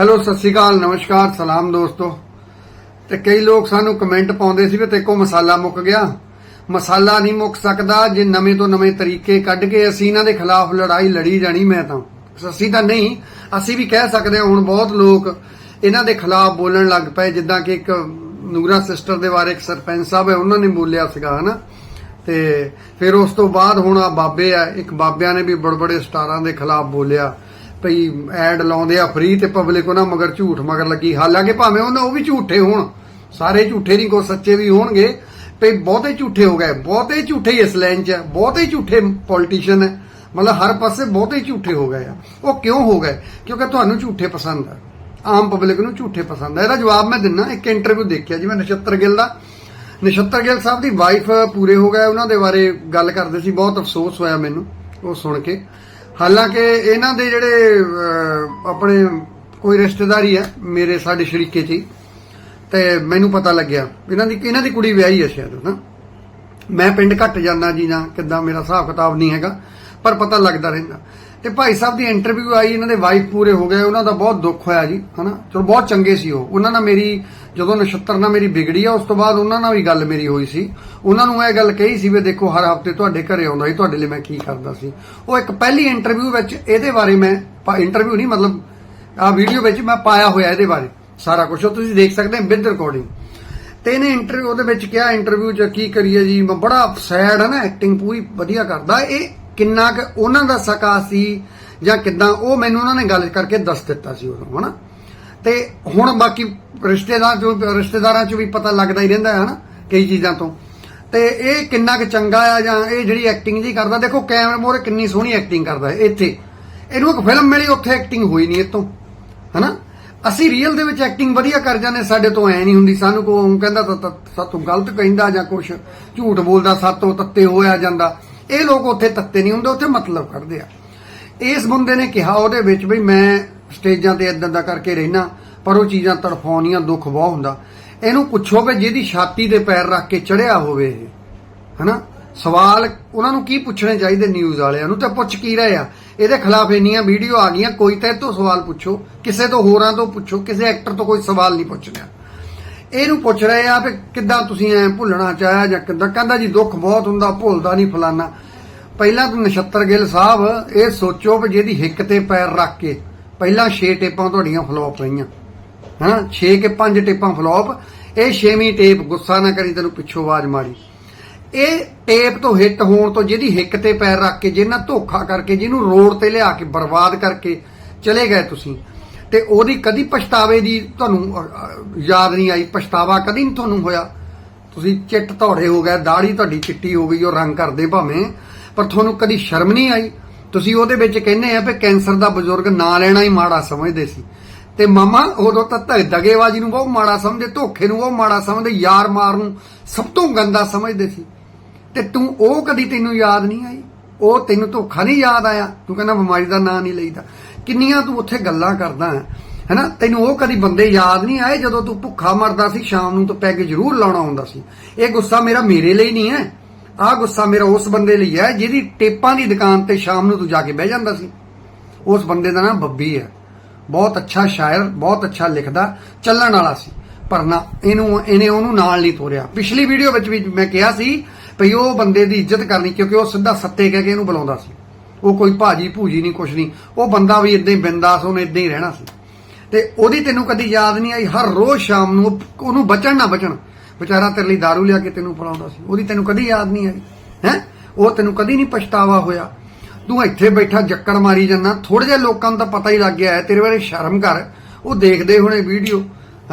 Hello, ਸਤਿ ਸ਼੍ਰੀ ਅਕਾਲ, ਨਮਸਕਾਰ, ਸਲਾਮ ਦੋਸਤੋ। ਤੇ ਕਈ ਲੋਕ ਸਾਨੂੰ ਕਮੈਂਟ ਪਾਉਂਦੇ ਸੀ ਵੀ ਤੇ ਕੋ ਮਸਾਲਾ ਮੁੱਕ ਗਿਆ। ਮਸਾਲਾ ਨਹੀਂ ਮੁੱਕ ਸਕਦਾ ਜੇ ਨਵੇਂ ਤੋਂ ਨਵੇਂ ਤਰੀਕੇ ਕੱਢ ਕੇ ਅਸੀਂ ਇਹਨਾਂ ਦੇ ਖਿਲਾਫ ਲੜਾਈ ਲੜੀ ਜਾਣੀ ਮੈਂ ਤਾਂ। ਅਸੀਂ ਤਾਂ ਨਹੀਂ, ਅਸੀਂ ਵੀ ਕਹਿ ਸਕਦੇ ਹਾਂ ਹੁਣ ਬਹੁਤ ਲੋਕ ਇਹਨਾਂ ਦੇ ਖਿਲਾਫ ਬੋਲਣ ਲੱਗ ਪਏ, ਜਿੱਦਾਂ ਕਿ ਇੱਕ ਨੂਰਾ ਸਿਸਟਰ ਦੇ ਬਾਰੇ ਇੱਕ ਸਰਪੰਚ ਸਾਹਿਬ ਹੈ, ਉਹਨਾਂ ਨੇ ਬੋਲਿਆ ਸੀਗਾ, ਹਨਾ। ਤੇ ਫਿਰ ਉਸ ਤੋਂ ਬਾਅਦ ਹੁਣ ਆ ਬਾਬੇ ਆ, ਇੱਕ ਬਾਬਿਆਂ ਨੇ ਵੀ ਬੜੇ ਬੜੇ ਸਟਾਰਾਂ ਦੇ ਖਿਲਾਫ ਬੋਲਿਆ। ਭਈ ਐਡ ਲਾਉਂਦੇ ਆ ਫ੍ਰੀ ਤੇ ਪਬਲਿਕ ਉਹਨਾਂ ਮਗਰ ਝੂਠ ਮਗਰ ਲੱਗੀ। ਹਾਲਾਂਕਿ ਭਾਵੇਂ ਉਹਨਾਂ ਉਹ ਵੀ ਝੂਠੇ ਹੋਣ, ਸਾਰੇ ਝੂਠੇ ਨਹੀਂ ਕੋ ਸੱਚੇ ਵੀ ਹੋਣਗੇ। ਭਈ ਬਹੁਤੇ ਝੂਠੇ ਹੋ ਗਏ, ਬਹੁਤੇ ਝੂਠੇ ਇਸ ਲਾਈਨ 'ਚ ਹੈ ਬਹੁਤੇ ਝੂਠੇ ਪੋਲੀਟੀਸ਼ੀਅਨ ਹੈ ਮਤਲਬ ਹਰ ਪਾਸੇ ਬਹੁਤੇ ਝੂਠੇ ਹੋ ਗਏ ਆ। ਉਹ ਕਿਉਂ ਹੋ ਗਏ? ਕਿਉਂਕਿ ਤੁਹਾਨੂੰ ਝੂਠੇ ਪਸੰਦ ਆ। ਆਮ ਪਬਲਿਕ ਨੂੰ ਝੂਠੇ ਪਸੰਦ ਆ। ਇਹਦਾ ਜਵਾਬ ਮੈਂ ਦਿੰਨਾ, ਇੱਕ ਇੰਟਰਵਿਊ ਦੇਖਿਆ ਜੀ ਮੈਂ ਨਛੱਤਰ ਗਿੱਲ ਦਾ। ਨਛੱਤਰ ਗਿੱਲ ਸਾਹਿਬ ਦੀ ਵਾਈਫ ਪੂਰੇ ਹੋ ਗਏ, ਉਹਨਾਂ ਦੇ ਬਾਰੇ ਗੱਲ ਕਰਦੇ ਸੀ, ਬਹੁਤ ਅਫਸੋਸ ਹੋਇਆ ਮੈਨੂੰ, ਉਹ ਸੁਣ ਕੇ। ਹਾਲਾਂਕਿ ਇਹਨਾਂ ਦੇ ਜਿਹੜੇ ਆਪਣੇ ਕੋਈ ਰਿਸ਼ਤੇਦਾਰੀ ਹੈ ਮੇਰੇ ਸਾਡੇ ਸ਼ਰੀਕੇ 'ਚ ਹੀ। ਤੇ ਮੈਨੂੰ ਪਤਾ ਲੱਗਿਆ ਇਹਨਾਂ ਦੀ ਇਹਨਾਂ ਦੀ ਕੁੜੀ ਵਿਆਹੀ ਹੈ ਸ਼ਾਇਦ ਨਾ ਮੈਂ ਪਿੰਡ ਘੱਟ ਜਾਂਦਾ ਜੀ ਨਾ, ਕਿੱਦਾਂ ਮੇਰਾ ਹਿਸਾਬ ਕਿਤਾਬ ਨਹੀਂ ਹੈਗਾ, ਪਰ ਪਤਾ ਲੱਗਦਾ ਰਹਿੰਦਾ। ਤੇ ਭਾਈ ਸਾਹਿਬ ਦੀ ਇੰਟਰਵਿਊ ਆਈ, ਇਹਨਾਂ ਦੇ ਵਾਈਫ ਪੂਰੇ ਹੋ ਗਏ, ਉਹਨਾਂ ਦਾ ਬਹੁਤ ਦੁੱਖ ਹੋਇਆ ਜੀ, ਹਨਾ? ਚਲੋ, ਬਹੁਤ ਚੰਗੇ ਸੀ ਉਹ। ਉਹਨਾਂ ਨਾਲ ਮੇਰੀ, ਜਦੋਂ ਨਛੱਤਰ ਨਾਲ ਮੇਰੀ ਵਿਗੜੀ ਆ, ਉਸ ਤੋਂ ਬਾਅਦ ਉਹਨਾਂ ਨਾਲ ਵੀ ਗੱਲ ਮੇਰੀ ਹੋਈ ਸੀ। ਉਹਨਾਂ ਨੂੰ ਇਹ ਗੱਲ ਕਹੀ ਸੀ ਵੀ ਦੇਖੋ, ਹਰ ਹਫ਼ਤੇ ਤੁਹਾਡੇ ਘਰੇ ਆਉਂਦਾ ਸੀ ਤੁਹਾਡੇ ਲਈ ਮੈਂ ਕੀ ਕਰਦਾ ਸੀ। ਉਹ ਇੱਕ ਪਹਿਲੀ ਇੰਟਰਵਿਊ ਵਿੱਚ ਇਹਦੇ ਬਾਰੇ ਮੈਂ ਇੰਟਰਵਿਊ ਨਹੀਂ, ਮਤਲਬ ਆ ਵੀਡੀਓ ਵਿੱਚ ਮੈਂ ਪਾਇਆ ਹੋਇਆ ਇਹਦੇ ਬਾਰੇ, ਸਾਰਾ ਕੁਝ ਉਹ ਤੁਸੀਂ ਦੇਖ ਸਕਦੇ ਹੋ ਵਿਦ ਰਿਕਾਰਡਿੰਗ ਤੇ ਇਹਨੇ ਇੰਟਰਵਿਊ ਉਹਦੇ ਵਿੱਚ ਕਿਹਾ ਇੰਟਰਵਿਊ 'ਚ ਕੀ ਕਰੀਏ ਜੀ, ਮੈਂ ਬੜਾ ਸੈਡ ਹੈ ਨਾ ਐਕਟਿੰਗ ਪੂਰੀ ਵਧੀਆ ਕਰਦਾ। ਇਹ ਕਿੰਨਾ ਕੁ ਉਹਨਾਂ ਦਾ ਸਕਾ ਸੀ ਜਾਂ ਕਿਦਾਂ, ਉਹ ਮੈਨੂੰ ਉਹਨਾਂ ਨੇ ਗੱਲ ਕਰਕੇ ਦੱਸ ਦਿੱਤਾ ਸੀ ਉਦੋਂ, ਹਨਾ? ਤੇ ਹੁਣ ਬਾਕੀ ਰਿਸ਼ਤੇਦਾਰ ਜੋ ਰਿਸ਼ਤੇਦਾਰਾਂ 'ਚ ਵੀ ਪਤਾ ਲੱਗਦਾ ਹੀ ਰਹਿੰਦਾ ਹੈ ਹਨਾ, ਕਈ ਚੀਜ਼ਾਂ ਤੋਂ। ਤੇ ਇਹ ਕਿੰਨਾ ਕੁ ਚੰਗਾ ਆ ਜਾਂ ਇਹ ਜਿਹੜੀ ਐਕਟਿੰਗ ਜੀ ਕਰਦਾ, ਦੇਖੋ ਕੈਮਰੇ ਮੋਰੇ ਕਿੰਨੀ ਸੋਹਣੀ ਐਕਟਿੰਗ ਕਰਦਾ ਇੱਥੇ। ਇਹਨੂੰ ਇੱਕ ਫਿਲਮ ਮਿਲੀ, ਉੱਥੇ ਐਕਟਿੰਗ ਹੋਈ ਨਹੀਂ ਇਤੋਂ ਹਨਾ? ਅਸੀਂ ਰੀਅਲ ਦੇ ਵਿੱਚ ਐਕਟਿੰਗ ਵਧੀਆ ਕਰ ਜਾਂਦੇ, ਸਾਡੇ ਤੋਂ ਐ ਨਹੀਂ ਹੁੰਦੀ, ਸਾਨੂੰ ਕੋਈ ਕਹਿੰਦਾ ਤਾਂ ਤਾਂ ਸਾਤੋਂ ਗਲਤ ਕਹਿੰਦਾ ਜਾਂ ਕੁਛ ਝੂਠ ਬੋਲਦਾ, ਸਾਤੋਂ ਤੱਤੇ ਹੋਇਆ ਜਾਂਦਾ। ਇਹ ਲੋਕ ਉੱਥੇ ਤੱਤੇ ਨਹੀਂ ਹੁੰਦੇ, ਉੱਥੇ ਮਤਲਬ ਕੱਢਦੇ ਆ। ਇਸ ਬੰਦੇ ਨੇ ਕਿਹਾ ਉਹਦੇ ਵਿੱਚ ਵੀ ਮੈਂ ਸਟੇਜਾਂ ਤੇ ਇਦਾਂ ਦਾ ਕਰਕੇ ਰਹਿਣਾ ਪਰ ਉਹ ਚੀਜ਼ਾਂ ਤੜਫਾਉਣੀਆਂ ਦੁੱਖ ਬਹੁਤ ਹੁੰਦਾ। ਇਹਨੂੰ ਪੁੱਛੋ ਵੀ ਜਿਹਦੀ ਛਾਤੀ ਤੇ ਪੈਰ ਰੱਖ ਕੇ ਚੜਿਆ ਹੋਵੇ ਇਹ, ਹਨਾ? ਸਵਾਲ, ਉਹਨਾਂ ਨੂੰ ਕੀ ਪੁੱਛਣੇ ਚਾਹੀਦੇ ਨਿਊਜ਼ ਵਾਲਿਆਂ ਨੂੰ? ਤਾਂ ਪੁੱਛ ਕੀ ਰਹੇ ਆ? ਇਹਦੇ ਖਿਲਾਫ ਇੰਨੀਆਂ ਵੀਡੀਓ ਆ ਗਈਆਂ, ਕੋਈ ਤਾਂ ਇਹ ਤੋਂ ਸਵਾਲ ਪੁੱਛੋ, ਕਿਸੇ ਤੋਂ ਹੋਰਾਂ ਤੋਂ ਪੁੱਛੋ, ਕਿਸੇ ਐਕਟਰ ਤੋਂ ਕੋਈ ਸਵਾਲ ਨਹੀਂ ਪੁੱਛਣਾ ਇਹਨੂੰ ਪੁੱਛ ਰਹੇ ਆ ਵੀ ਕਿੱਦਾਂ ਤੁਸੀਂ ਐ ਭੁੱਲਣਾ ਚਾਹਿਆ ਜਾਂ ਕਿੱਦਾਂ? ਕਹਿੰਦਾ ਜੀ, ਦੁੱਖ ਬਹੁਤ ਹੁੰਦਾ, ਭੁੱਲਦਾ ਨਹੀਂ ਫਲਾਨਾ। ਪਹਿਲਾਂ ਤਾਂ ਨਛੱਤਰ ਗਿੱਲ ਸਾਹਿਬ, ਇਹ ਸੋਚੋ ਵੀ ਜਿਹਦੀ ਹਿੱਕ ਤੇ ਪੈਰ ਰੱਖ ਕੇ ਪਹਿਲਾਂ 6 ਟੇਪਾਂ ਤੁਹਾਡੀਆਂ ਫਲੋਪ ਰਹੀਆਂ। ਹਾਂ 6 ਕੇ 5 ਟੇਪਾਂ ਫਲੋਪ ਇਹ ਛੇਵੀਂ ਟੇਪ, ਗੁੱਸਾ ਨਾ ਕਰੀ ਤੈਨੂੰ ਪਿੱਛੋਂ ਆਵਾਜ਼ ਮਾਰੀ। ਇਹ ਟੇਪ ਤੋਂ ਹਿੱਟ ਹੋਣ ਤੋਂ ਜਿਹਦੀ ਹਿੱਕ ਤੇ ਪੈਰ ਰੱਖ ਕੇ, ਜਿਹਨਾਂ ਧੋਖਾ ਕਰਕੇ, ਜਿਹਨੂੰ ਰੋਡ ਤੇ ਲਿਆ ਕੇ, ਬਰਬਾਦ ਕਰਕੇ ਚਲੇ ਗਏ ਤੁਸੀਂ। ਤੇ ਉਹਦੀ ਕਦੀ ਪਛਤਾਵੇ ਦੀ ਤੁਹਾਨੂੰ ਯਾਦ ਨਹੀਂ ਆਈ, ਪਛਤਾਵਾ ਕਦੀ ਨਹੀਂ ਤੁਹਾਨੂੰ ਹੋਇਆ? ਤੁਸੀਂ ਚਿੱਟ ਧੌੜੇ ਹੋ ਗਏ ਦਾੜੀ ਤੁਹਾਡੀ ਚਿੱਟੀ ਹੋ ਗਈ, ਉਹ ਰੰਗ ਕਰਦੇ ਭਾਵੇਂ, ਪਰ ਤੁਹਾਨੂੰ ਕਦੀ ਸ਼ਰਮ ਨਹੀਂ ਆਈ? ਤੁਸੀਂ ਉਹਦੇ ਵਿੱਚ ਕਹਿੰਦੇ ਆ ਵੀ ਕੈਂਸਰ ਦਾ ਬਜ਼ੁਰਗ ਨਾ ਲੈਣਾ ਹੀ ਮਾੜਾ ਸਮਝਦੇ ਸੀ। ਤੇ ਮਾਮਾ, ਉਦੋਂ ਤਾਂ ਧ- ਦਗੇਬਾਜ਼ੀ ਨੂੰ ਬਹੁਤ ਮਾੜਾ ਸਮਝਦੇ, ਧੋਖੇ ਨੂੰ ਬਹੁਤ ਮਾੜਾ ਸਮਝਦੇ, ਯਾਰ ਮਾਰ ਨੂੰ ਸਭ ਤੋਂ ਗੰਦਾ ਸਮਝਦੇ ਸੀ। ਤੇ ਤੂੰ, ਉਹ ਕਦੀ ਤੈਨੂੰ ਯਾਦ ਨਹੀਂ ਆਈ? ਉਹ ਤੈਨੂੰ ਧੋਖਾ ਨਹੀਂ ਯਾਦ ਆਇਆ? ਤੂੰ ਕਹਿੰਦਾ ਬਿਮਾਰੀ ਦਾ ਨਾਂ ਨਹੀਂ ਲਈਦਾ। ਕਿੰਨੀਆਂ ਤੂੰ ਉੱਥੇ ਗੱਲਾਂ ਕਰਦਾ ਹੈ? ਹੈਨਾ? ਤੈਨੂੰ ਉਹ ਕਦੀ ਬੰਦੇ ਯਾਦ ਨਹੀਂ ਆਏ ਜਦੋਂ ਤੂੰ ਭੁੱਖਾ ਮਰਦਾ ਸੀ, ਸ਼ਾਮ ਨੂੰ ਤਾਂ ਪੈਗ ਜ਼ਰੂਰ ਲਾਉਣਾ ਹੁੰਦਾ ਸੀ? ਇਹ ਗੁੱਸਾ ਮੇਰਾ ਮੇਰੇ ਲਈ ਨਹੀਂ ਹੈ। ਆਹ ਗੁੱਸਾ ਮੇਰਾ ਉਸ ਬੰਦੇ ਲਈ ਹੈ ਜਿਹਦੀ ਟੇਪਾਂ ਦੀ ਦੁਕਾਨ ਤੇ ਸ਼ਾਮ ਨੂੰ ਤੂੰ ਜਾ ਕੇ ਬਹਿ ਜਾਂਦਾ ਸੀ। ਉਸ ਬੰਦੇ ਦਾ ਨਾਮ ਬੱਬੀ ਹੈ। ਬਹੁਤ ਅੱਛਾ ਸ਼ਾਇਰ, ਬਹੁਤ ਅੱਛਾ ਲਿਖਦਾ, ਚੱਲਣ ਵਾਲਾ ਸੀ। ਪਰ ਨਾ, ਇਹਨੂੰ, ਇਹਨੇ ਉਹਨੂੰ ਨਾਲ ਨਹੀਂ ਤੋਰਿਆ। ਪਿਛਲੀ ਵੀਡੀਓ ਵਿੱਚ ਵੀ ਮੈਂ ਕਿਹਾ ਸੀ, ਭਈ ਉਹ ਬੰਦੇ ਦੀ ਇੱਜ਼ਤ ਕਰਨੀ, ਕਿਉਂਕਿ ਉਹ ਸਿੱਧਾ ਸੱਤੇ ਕਹਿ ਕੇ ਇਹਨੂੰ ਬੁਲਾਉਂਦਾ ਸੀ। ਉਹ ਕੋਈ ਭਾਜੀ ਭੂਜੀ ਨਹੀਂ, ਕੁਛ ਨਹੀਂ। ਉਹ ਬੰਦਾ ਵੀ ਇਦਾਂ ਹੀ ਬਿੰਦਾਸ, ਉਹਨੇ ਇਦਾਂ ਹੀ ਰਹਿਣਾ ਸੀ। ਤੇ ਉਹਦੀ ਤੈਨੂੰ ਕਦੀ ਯਾਦ ਨਹੀਂ ਆਈ? ਹਰ ਰੋਜ਼ ਸ਼ਾਮ ਨੂੰ ਉਹਨੂੰ ਬਚਣ ਨਾ ਬਚਣ। ਵਿਚਾਰਾ ਤੇਰੇ ਲਈ दारू ਲਿਆ ਕੇ ਤੈਨੂੰ ਪਿਲਾਉਂਦਾ ਸੀ। ਉਹਦੀ ਤੈਨੂੰ ਕਦੀ ਯਾਦ ਨਹੀਂ ਆਈ? ਹੈ? ਉਹ ਤੈਨੂੰ ਕਦੀ ਨਹੀਂ ਪਛਤਾਵਾ ਹੋਇਆ? ਤੂੰ ਇੱਥੇ ਬੈਠਾ, ਜੱਕੜ ਮਾਰੀ ਜਾਂਦਾ। ਥੋੜੇ ਜਿਹੇ ਲੋਕਾਂ ਨੂੰ ਤਾਂ ਪਤਾ ਹੀ ਲੱਗ ਗਿਆ ਹੈ, ਤੇਰੇ ਬਾਰੇ ਸ਼ਰਮ ਕਰ। ਉਹ ਦੇਖਦੇ ਹੋਣੇ ਵੀਡੀਓ।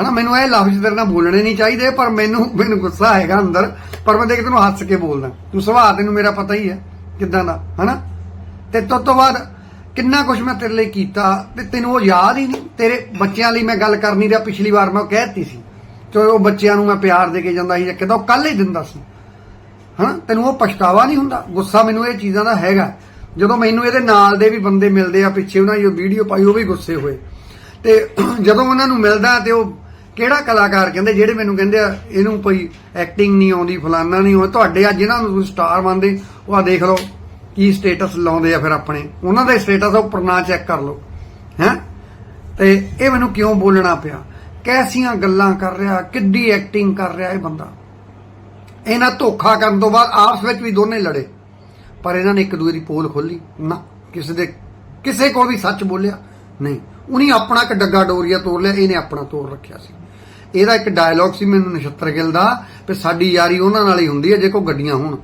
ਹਨਾ, ਮੈਨੂੰ ਇਹ ਲਫ਼ਜ਼ ਤੇਰੇ ਨਾਲ ਬੋਲਣੇ ਨਹੀਂ ਚਾਹੀਦੇ, ਪਰ ਮੈਨੂੰ ਮੈਨੂੰ ਗੁੱਸਾ ਹੈਗਾ ਅੰਦਰ। ਪਰ ਮੈਂ ਦੇਖ ਤੈਨੂੰ ਹੱਸ ਕੇ ਬੋਲਦਾ। ਤੂੰ ਸੁਭਾਅ ਤੈਨੂੰ ਮੇਰਾ ਪਤਾ ਹੀ ਹੈ, ਕਿਦਾਂ ਦਾ। ਹਨਾ? ਤੇ ਤੋਂ ਤੋਂ ਬਾਅਦ ਕਿੰਨਾ ਕੁਝ ਮੈਂ ਤੇਰੇ ਲਈ ਕੀਤਾ ਤੇ ਤੈਨੂੰ ਉਹ ਯਾਦ ਹੀ ਨਹੀਂ। ਤੇਰੇ ਬੱਚਿਆਂ ਲਈ ਮੈਂ ਗੱਲ ਕਰਨੀ ਰਿਹਾ, ਪਿਛਲੀ ਵਾਰ ਮੈਂ ਉਹ ਕਹਿਤੀ ਸੀ। ਤੇ ਉਹ ਬੱਚਿਆਂ ਨੂੰ ਮੈਂ ਪਿਆਰ ਦੇ ਕੇ ਜਾਂਦਾ ਸੀ ਜਾਂ ਕਿਦਾਂ ਉਹ ਕੱਲ ਹੀ ਦਿੰਦਾ ਸੀ। ਹਨਾ? ਤੈਨੂੰ ਉਹ ਪਛਤਾਵਾ ਨਹੀਂ ਹੁੰਦਾ? ਗੁੱਸਾ ਮੈਨੂੰ ਇਹ ਚੀਜ਼ਾਂ ਦਾ ਹੈਗਾ। ਜਦੋਂ ਮੈਨੂੰ ਇਹਦੇ ਨਾਲ ਦੇ ਵੀ ਬੰਦੇ ਮਿਲਦੇ ਆ, ਪਿੱਛੇ ਉਹਨਾਂ ਦੀ ਉਹ ਵੀਡੀਓ ਪਾਈ, ਉਹ ਵੀ ਗੁੱਸੇ ਹੋਏ। ਤੇ ਜਦੋਂ ਉਹਨਾਂ ਨੂੰ ਮਿਲਦਾ ਤੇ ਉਹ ਕਿਹੜਾ ਕਲਾਕਾਰ ਕਹਿੰਦੇ, ਜਿਹੜੇ ਮੈਨੂੰ ਕਹਿੰਦੇ ਆ, ਇਹਨੂੰ ਕੋਈ ਐਕਟਿੰਗ ਨਹੀਂ ਆਉਂਦੀ, ਫਲਾਨਾ ਨਹੀਂ ਉਹ ਤੁਹਾਡੇ ਆ, ਜਿਨ੍ਹਾਂ ਨੂੰ ਸਟਾਰ ਮੰਨਦੇ, ਉਹ ਆ ਦੇਖ ਲਓ। ਕੀ ਸਟੇਟਸ ਲਾਉਂਦੇ ਆ ਫਿਰ ਆਪਣੇ? ਉਹਨਾਂ ਦਾ ਸਟੇਟਸ ਉੱਪਰ ਨਾ ਚੈੱਕ ਕਰ ਲਓ। ਹੈ? ਤੇ ਇਹ ਮੈਨੂੰ ਕਿਉਂ ਬੋਲਣਾ ਪਿਆ? ਕੈਸੀਆਂ ਗੱਲਾਂ ਕਰ ਰਿਹਾ, ਕਿੱਡੀ ਐਕਟਿੰਗ ਕਰ ਰਿਹਾ ਇਹ ਬੰਦਾ। ਇਹਨਾਂ ਧੋਖਾ ਕਰਨ ਤੋਂ ਬਾਅਦ ਆਪਸ ਵਿੱਚ ਵੀ ਦੋਨੇ ਲੜੇ। ਪਰ ਇਹਨਾਂ ਨੇ ਇੱਕ ਦੂਜੇ ਦੀ ਪੋਲ ਖੋਲੀ ਨਾ, ਕਿਸੇ ਦੇ, ਕਿਸੇ ਕੋਲ ਵੀ ਸੱਚ ਬੋਲਿਆ? ਨਹੀਂ। ਉਹਨੇ ਆਪਣਾ ਇੱਕ ਡੱਗਾ ਡੋਰੀਆ ਤੋੜ ਲਿਆ, ਇਹਨੇ ਆਪਣਾ ਤੋੜ ਰੱਖਿਆ ਸੀ। ਇਹਦਾ ਇੱਕ ਡਾਇਲੌਗ ਸੀ ਮੈਨੂੰ ਨਛੱਤਰ ਗਿੱਲ ਦਾ ਕਿ ਸਾਡੀ ਯਾਰੀ ਉਹਨਾਂ ਨਾਲ ਹੀ ਹੁੰਦੀ ਹੈ, ਜੇ ਕੋਈ ਗੱਡੀਆਂ ਹੋਣ।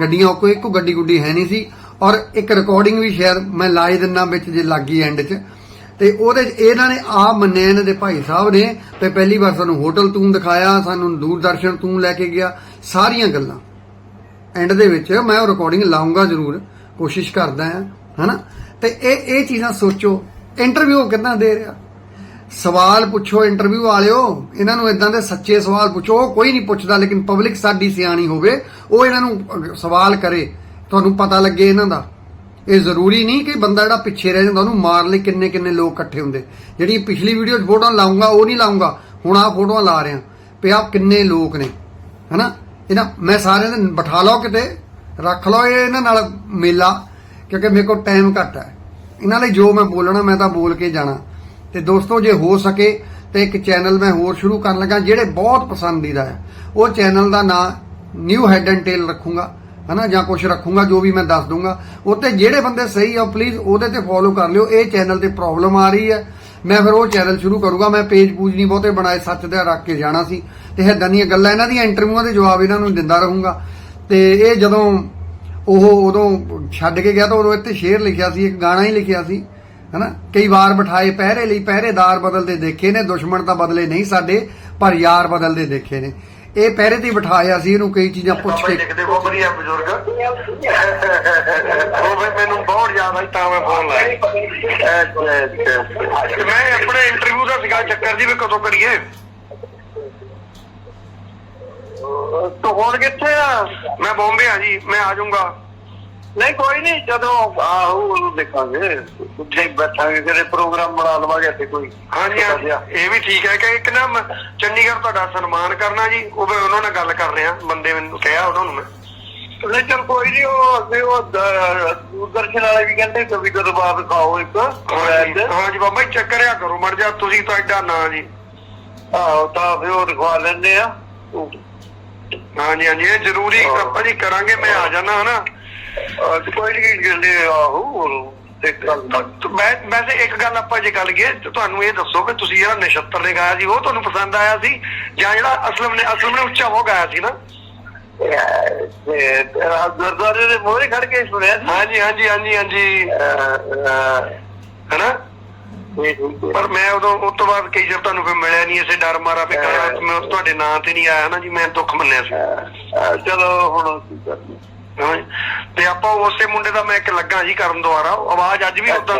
ਗੱਡੀਆਂ ਕੋਈ ਇੱਕੋ ਗੱਡੀ ਗੁੱਡੀ ਹੈ ਨਹੀਂ ਸੀ। ਔਰ ਇੱਕ ਰਿਕਾਰਡਿੰਗ ਵੀ ਸ਼ਾਇਦ ਮੈਂ ਲਾਏ ਦਿਨਾਂ ਵਿੱਚ ਜੇ ਲੱਗੀ ਐਂਡ 'ਚ। ਤੇ ਉਹਦੇ 'ਚ ਇਹਨਾਂ ਨੇ ਆ ਮੰਨਿਆ ਇਹਨਾਂ ਦੇ ਭਾਈ ਸਾਹਿਬ ਨੇ ਤੇ ਪਹਿਲੀ ਵਾਰ ਸਾਨੂੰ ਹੋਟਲ ਤੂੰ ਦਿਖਾਇਆ, ਸਾਨੂੰ ਦੂਰਦਰਸ਼ਨ ਤੂੰ ਲੈ ਕੇ ਗਿਆ, ਸਾਰੀਆਂ ਗੱਲਾਂ। ਐਂਡ ਦੇ ਵਿੱਚ ਮੈਂ ਉਹ ਰਿਕਾਰਡਿੰਗ ਲਾਉਂਗਾ ਜ਼ਰੂਰ, ਕੋਸ਼ਿਸ਼ ਕਰਦਾ ਹਾਂ, ਹਨਾ? ਤੇ ਇਹ ਇਹ ਚੀਜ਼ਾਂ ਸੋਚੋ। ਇੰਟਰਵਿਊ ਕਿੰਨਾ ਦੇ ਰਿਹਾ? ਸਵਾਲ ਪੁੱਛੋ ਇੰਟਰਵਿਊ ਵਾਲਿਓ, ਇਹਨਾਂ ਨੂੰ ਇਦਾਂ ਦੇ ਸੱਚੇ ਸਵਾਲ ਪੁੱਛੋ, ਉਹ ਕੋਈ ਨਹੀਂ ਪੁੱਛਦਾ, ਲੇਕਿਨ ਪਬਲਿਕ ਸਾਡੀ ਸਿਆਣੀ ਹੋਵੇ, ਉਹ ਇਹਨਾਂ ਨੂੰ ਸਵਾਲ ਕਰੇ, ਤੁਹਾਨੂੰ ਪਤਾ ਲੱਗੇ ਇਹਨਾਂ ਦਾ। ਇਹ ਜ਼ਰੂਰੀ ਨਹੀਂ ਕਿ ਬੰਦਾ ਜਿਹੜਾ ਪਿੱਛੇ ਰਹਿ ਜਾਂਦਾ, ਉਹਨੂੰ ਮਾਰ ਲਈ ਕਿੰਨੇ ਕਿੰਨੇ ਲੋਕ ਇਕੱਠੇ ਹੁੰਦੇ। ਜਿਹੜੀ ਪਿਛਲੀ ਵੀਡੀਓ 'ਚ ਫੋਟੋਆਂ ਲਾਉਂਗਾ, ਉਹ ਨਹੀਂ ਲਾਉਂਗਾ, ਹੁਣ ਆਹ ਫੋਟੋਆਂ ਲਾ ਰਿਹਾ। ਵੀ ਪਿਆ ਕਿੰਨੇ ਲੋਕ ਨੇ, ਹਨਾ? ਇਹਨਾਂ, ਮੈਂ ਸਾਰਿਆਂ ਦੇ ਬਿਠਾ ਲਓ ਕਿਤੇ, ਰੱਖ ਲਓ ਇਹਨਾਂ ਨਾਲ ਮੇਲਾ, ਕਿਉਂਕਿ ਮੇਰੇ ਕੋਲ ਟਾਈਮ ਘੱਟ ਹੈ। ਇਹਨਾਂ ਲਈ ਜੋ ਮੈਂ ਬੋਲਣਾ, ਮੈਂ ਤਾਂ ਬੋਲ ਕੇ ਜਾਣਾ। ਤੇ ਦੋਸਤੋ, ਜੇ ਹੋ ਸਕੇ ਤੇ ਇੱਕ ਚੈਨਲ ਮੈਂ ਹੋਰ ਸ਼ੁਰੂ ਕਰਨ ਲੱਗਾ, ਜਿਹੜੇ ਬਹੁਤ ਪਸੰਦੀਦਾ ਹੈ। ਉਹ ਚੈਨਲ ਦਾ ਨਾਂ ਨਿਊ ਹੈਡ ਐਂਡ ਟੇਲ ਰੱਖੂੰਗਾ, ਹਨਾ, ਜਾਂ ਕੁਝ ਰੱਖੂੰਗਾ, ਜੋ ਵੀ ਮੈਂ ਦੱਸ ਦੂੰਗਾ ਉੱਤੇ ਜਿਹੜੇ ਬੰਦੇ ਸਹੀ ਆ ਪਲੀਜ਼ ਉਹਦੇ ਤੇ ਫੋਲੋ ਕਰ ਲਿਓ। ਇਹ ਚੈਨਲ ਤੇ ਪ੍ਰੋਬਲਮ ਆ ਰਹੀ ਹੈ। ਮੈਂ ਫਿਰ ਉਹ ਚੈਨਲ ਸ਼ੁਰੂ ਕਰੂੰਗਾ। ਮੈਂ ਪੇਜ ਪੂਜ ਨਹੀਂ ਬਹੁਤੇ ਬਣਾਏ, ਸੱਚ ਦਾ ਰੱਖ ਕੇ ਜਾਣਾ ਸੀ। ਤੇ ਇਦਾਂ ਦੀਆਂ ਗੱਲਾਂ, ਇਹਨਾਂ ਦੀਆਂ ਇੰਟਰਵਿਊਆਂ ਦੇ ਜਵਾਬ ਇਹਨਾਂ ਨੂੰ ਦਿੰਦਾ ਰਹੂੰਗਾ। ਤੇ ਇਹ ਜਦੋਂ ਉਹ ਉਦੋਂ ਛੱਡ ਕੇ ਗਿਆ, ਤਾਂ ਉਦੋਂ ਇੱਥੇ ਸ਼ੇਰ ਲਿਖਿਆ ਸੀ, ਇੱਕ ਗਾਣਾ ਹੀ ਲਿਖਿਆ ਸੀ। ਹਨਾ? ਕਈ ਵਾਰ ਬਿਠਾਏ ਪਹਿਰੇ ਲਈ ਪਹਿਰੇਦਾਰ ਬਦਲਦੇ ਦੇਖੇ ਨੇ ਦੁਸ਼ਮਣ ਤਾਂ ਬਦਲੇ ਨਹੀਂ ਸਾਡੇ ਪਰ ਯਾਰ ਬਦਲਦੇ ਦੇਖੇ ਨੇ। ਇਹ ਪਹਿਰੇ ਤੇ ਬਿਠਾਇਆ ਸੀ ਇਹਨੂੰ ਕਈ ਚੀਜ਼ਾਂ ਪੁੱਛ ਕੇ ਲਿਖਦੇ ਬਹੁਤ ਵਧੀਆ ਬਜ਼ੁਰਗ। ਉਹ ਮੈਨੂੰ ਬਹੁਤ ਯਾਦ ਆਈ ਤਾਂ ਮੈਂ ਫੋਨ ਲਾਇਆ। ਮੈਂ ਆਪਣੇ ਇੰਟਰਵਿਊ ਦਾ ਸੀਗਾ ਚੱਕਰ ਜੀ ਵੀ ਕਦੋਂ ਕਰੀਏ? ਤੂੰ ਹੁਣ ਕਿੱਥੇ ਆ? ਮੈਂ ਬੰਬੇ ਆ ਜੀ ਮੈਂ ਆ ਜਾਊਂਗਾ। ਨਹੀਂ ਕੋਈ ਨਹੀਂ ਜਦੋਂ ਆਹੋ ਦੇਖਾਂਗੇ। ਉੱਥੇ ਹੀ ਬੈਠਾਂਗੇ ਕਿਤੇ ਪ੍ਰੋਗਰਾਮ ਬਣਾ ਲਵਾਂਗੇ ਇੱਥੇ ਕੋਈ। ਹਾਂਜੀ ਛੋਟਾ ਹਾਂਜੀ ਜਿਹਾ। ਇਹ ਵੀ ਠੀਕ ਹੈ ਕਿ ਇੱਕ ਨਾ ਮੈਂ ਚੰਡੀਗੜ੍ਹ ਤੁਹਾਡਾ ਸਨਮਾਨ ਕਰਨਾ ਜੀ ਉਹ ਮੈਂ ਉਹਨਾਂ ਨਾਲ ਗੱਲ ਕਰ ਰਿਹਾ ਬੰਦੇ ਮੈਨੂੰ ਕਿਹਾ ਉਹਨਾਂ ਨੂੰ ਮੈਂ। ਨਹੀਂ ਚਲ ਕੋਈ ਨਹੀਂ ਉਹ ਅੱਗੇ ਉਹ ਦ- ਦੂਰਦਰਸ਼ਨ ਵਾਲੇ ਵੀ ਕਹਿੰਦੇ ਕभी ਕਦੋਂ ਬਾਅਦ ਖਾਓ ਇੱਕ ਹਾਂਜੀ ਹਾਂਜੀ ਬਾਬਾ ਜੀ ਚੱਕਰ ਆ ਕਰੋ ਮੜ ਜਾ ਤੁਸੀਂ ਤਾਂ ਐਡਾ ਨਾਂ ਜੀ। ਆਹੋ ਤਾਂ ਫਿਰ ਉਹ ਦਿਖਾ ਲੈਣੇ ਆ। ਹਾਂਜੀ ਹਾਂਜੀ ਇਹ ਜ਼ਰੂਰੀ ਹਾਂ। ਆਪਾਂ ਜੀ ਕਰਾਂਗੇ ਮੈਂ ਆ ਜਾਣਾ ਹਨਾ। ਕੋਈ ਨਹੀਂ ਕਹਿੰਦੇ ਆਹੋ ਉਹ ਤੇ ਗੱਲ ਤਾਂ ਮੈਂ ਵੈਸੇ ਇੱਕ ਗੱਲ ਆਪਾਂ ਜੇ ਗੱਲ ਕਰੀਏ ਤੇ ਤੁਹਾਨੂੰ ਇਹ ਦੱਸੋ ਕਿ ਤੁਸੀਂ ਜਿਹੜਾ ਨਛੱਤਰ ਨੇ ਗਾਇਆ ਸੀ ਉਹ ਤੁਹਾਨੂੰ ਪਸੰਦ ਆਇਆ ਸੀ? ਜਾਂ ਜਿਹੜਾ ਅਸਲਮ ਨੇ ਅਸਲਮ ਨੇ ਉੱਚਾ ਹੋ ਗਾਇਆ ਸੀ ਨਾ? ਤੇ ਤੇਰਾ ਗੁਰਦੁਆਰੇ ਦੇ ਮੋਹਰੇ ਖੜ ਕੇ ਸੁਣਿਆ ਸੀ। ਹਾਂਜੀ ਹਾਂਜੀ ਹਾਂਜੀ ਹਾਂਜੀ। ਅਹ, ਅਹ, ਹਨਾ? ਇਹ ਠੀਕ ਹੈ। ਪਰ ਮੈਂ ਉਦੋਂ ਉਸ ਤੋਂ ਬਾਅਦ ਕਈ ਜਬ ਤੁਹਾਨੂੰ ਫਿਰ ਮਿਲਿਆ ਨਹੀਂ ਇਸੇ ਡਰ ਮਾਰਾ ਵੀ ਮੈਂ ਤੁਹਾਡੇ ਨਾਂ ਤੇ ਨਹੀਂ ਆਇਆ ਨਾ ਜੀ ਮੈਂ ਦੁੱਖ ਮੰਨਿਆ ਸੀ। ਚਲੋ ਹੁਣ ਕੀ ਕਰਨਾ। ਤੇ ਆਪਾਂ ਉਸੇ ਮੁੰਡੇ ਦਾ ਮੈਂ ਇੱਕ ਲੱਗਾ ਜੀ ਕਰਨ ਦੁਆਰਾ। ਆਵਾਜ਼ ਅੱਜ ਵੀ ਉਦਾਂ ਦੀ